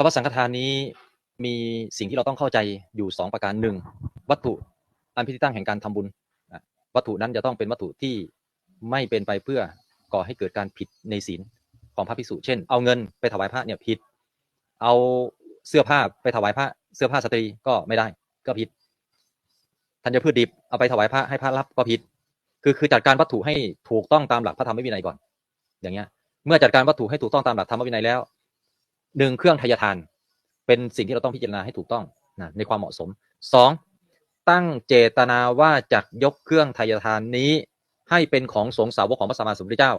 คำว่าสังฆทานนี้มีสิ่งที่เราต้องเข้าใจอยู่สองประการหนึ่งวัตถุอันเป็นที่ตั้งแห่งการทำบุญวัตถุนั้นจะต้องเป็นวัตถุที่ไม่เป็นไปเพื่อก่อให้เกิดการผิดในศีลของพระภิกษุ เช่น เอาเงินไปถวายพระเนี่ยผิด เอาเสื้อผ้าไปถวายพระเสื้อผ้าสตรีก็ไม่ได้ก็ผิดธัญพืชดิบเอาไปถวายพระให้พระรับก็ผิด คือคือจัดการวัตถุให้ถูกต้องตามหลักพระธรรมวินัยก่อน อย่างเงี้ย เมื่อจัดการวัตถุให้ถูกต้องตามหลักธรรมวินัยแล้ว หนึ่งเครื่องทายทาน เป็นสิ่งที่เราต้องพิจารณาให้ถูกต้องนะในความเหมาะสมสองตั้งเจตนาว่าจะยกเครื่องทายทานนี้ให้เป็นของสงสาวกของพระสัมมาสัมพุทธเจ้า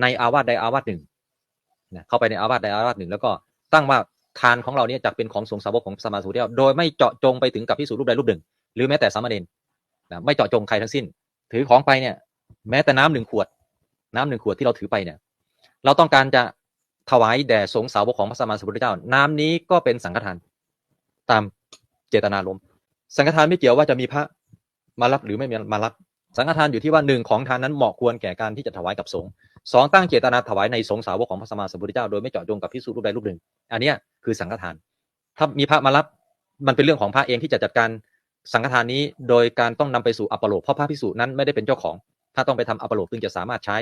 ในอาวาสใดอาวาสหนึ่งนะเข้าไปในอาวาสใดอาวาสหนึ่ง แล้วก็ตั้งว่าทานของเราเนี่ยจะเป็นของสงสาวกของพระสัมมาสัมพุทธเจ้าโดยไม่เจาะจงไปถึงกับพิสูจรูปใดรูปหนึ่ง หรือแม้แต่สามเณรนะไม่เจาะจงใครทั้งสิ้น ถือของไปเนี่ย แม้แต่น้ำหนึ่งขวด น้ำหนึ่งขวดที่เราถือไปเนี่ย เราต้องการจะ ถวายแด่สงฆ์สาวกของพระสัมมาสัมพุทธเจ้า น้ำนี้ก็เป็นสังฆทาน ตามเจตนารมณ์สังฆทานไม่เกี่ยวว่าจะมีพระมารับหรือไม่มารับ สังฆทานอยู่ที่ว่าหนึ่งของทานนั้นเหมาะควรแก่การที่จะถวายกับสงฆ์สองตั้งเจตนาถวายในสงฆ์สาวกของพระสัมมาสัมพุทธเจ้าโดยไม่เจาะจงกับพิสูจรูปใดรูปหนึ่ง อันนี้คือสังฆทาน ถ้ามีพระมารับมันเป็นเรื่องของพระเองที่จะจัดการสังฆทานนี้โดยการต้องนำไปสู่อัปโลกเพราะพระพิสุนั้นไม่ได้เป็นเจ้าของ ถ้าต้องไปทำอัปโลกจึงจะสามารถใช้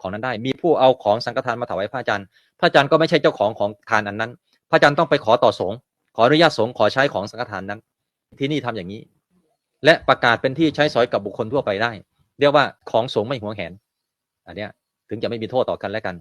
ของนั้นได้ มีผู้เอาของสังฆทานมาถวายพระอาจารย์ พระอาจารย์ก็ไม่ใช่เจ้าของของทานอันนั้น พระอาจารย์ต้องไปขอต่อสงฆ์ขออนุญาตสงฆ์ขอใช้ของสังฆทานนั้น ที่นี่ทำอย่างนี้ และประกาศเป็นที่ใช้สอยกับบุคคลทั่วไปได้ เรียกว่าของสงฆ์ไม่หวงแหน อันเนี้ยถึงจะไม่มีโทษต่อกันและกัน